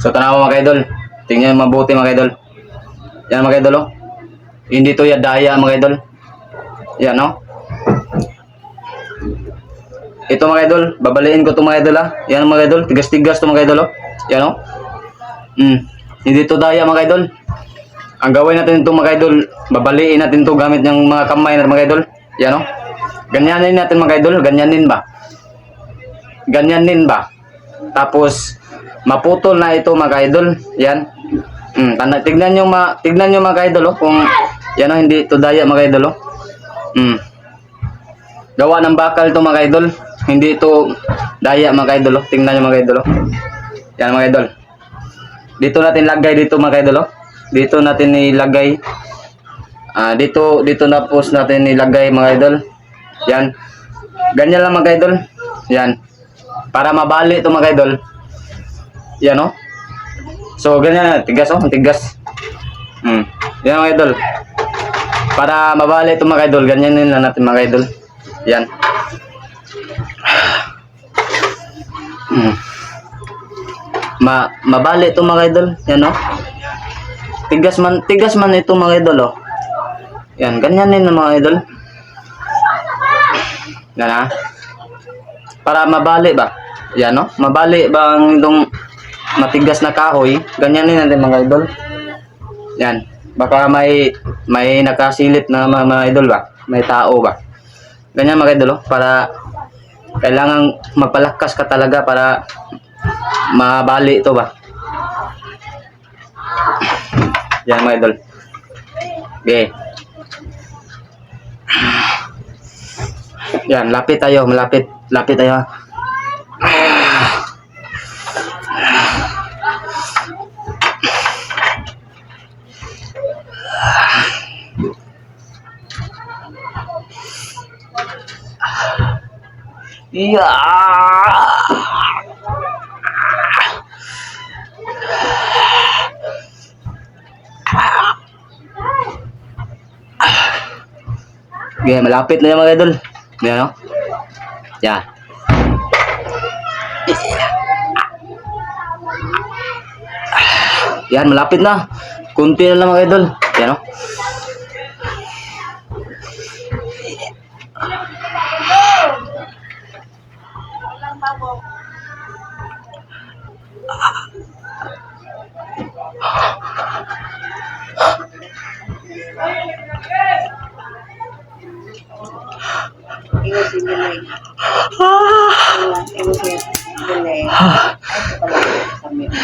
So tanawa mga idol. Tingnan mabuti mga idol. Yan mga idol oh. Hindi to ya daya mga idol. Yan oh. Ito mga idol, babaliin ko to mga idol ah. Yan mga idol, tigas-tigas to mga idol oh. Yan oh. Mm. Hindi to daya mga idol. Ang gawin natin ito mga idol, babaliin natin to gamit ng mga kamay na mga idol. Yan oh. Ganyanin natin mga idol, ganyanin ba? Ganyanin ba? Tapos maputol na ito mga idol. Yan. Mm, tanda, tignan nyo, ma, tignan nyo mga idol oh, kung yan oh, hindi to daya mga idol oh. Mm. Gawa ng bakal to mga idol. Hindi ito daya mga idol oh. Tingnan nyo mga idol oh. Yan mga idol. Dito natin lagay dito mga idol oh. Dito natin ilagay. Ah, dito dito na post natin ilagay mga idol. Yan. Ganyan lang mga idol. Yan. Para mabali ito mga idol. Yan oh. So ganyan na, tigas oh, tigas. Hmm. Yan mga idol. Para mabali ito mga idol, ganyan din natin mga idol. Yan. Hmm. Ma mabali ito mga idol. Yan oh. Tigas man, tigas man ito mga idol oh. Yan, ganyan din mga idol. Yan ah. Para mabali ba? Yan no? Mabali ba ang itong matigas na kahoy? Ganyan din natin mga idol. Yan. Baka may may nakasilip na mga, mga idol ba? May tao ba? Ganyan mga idol oh, para kailangan mapalakas ka talaga para mabali ito ba? Yan mga idol. Okay. Yan, lapit tayo, malapit. Lapit tayo. Iya. Okay, malapit na yung mga idol. Yan, no? Yan. Yan, malapit na. Kunti na lang mga idol. Yan, no? Iwas si Bilay. Iwas si Bilay. Ay, ito pala. Sabi mo.